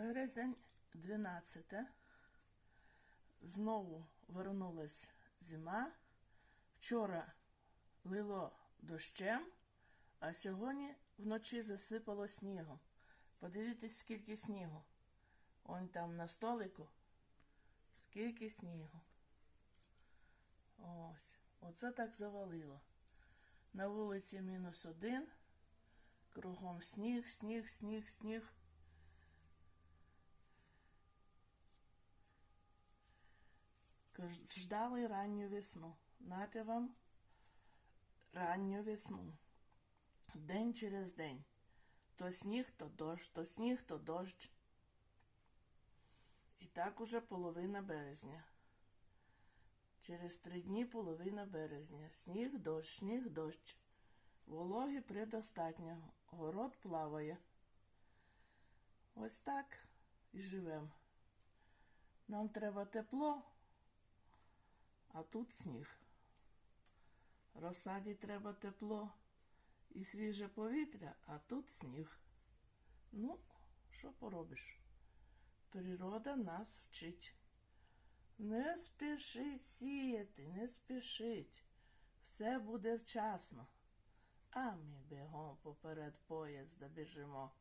Березень 12. Знову вернулась зима. Вчора лило дощем, а сьогодні вночі засипало снігом. Подивіться, скільки снігу. Он там на столику. Скільки снігу. Ось. Оце так завалило. На вулиці мінус один. Кругом сніг, сніг, сніг, сніг. Ждали ранню весну. Нате вам ранню весну. День через день. То сніг, то дощ, то сніг, то дощ. І так уже половина березня. Через три дні половина березня. Сніг, дощ, сніг, дощ. Вологи предостатньо. Город плаває. Ось так і живем. Нам треба тепло, а тут сніг. Розсаді треба тепло і свіже повітря, а тут сніг. Ну, що поробиш? Природа нас вчить. Не спішить сіяти, не спішить. Все буде вчасно. А ми бігом поперед поїзда біжимо.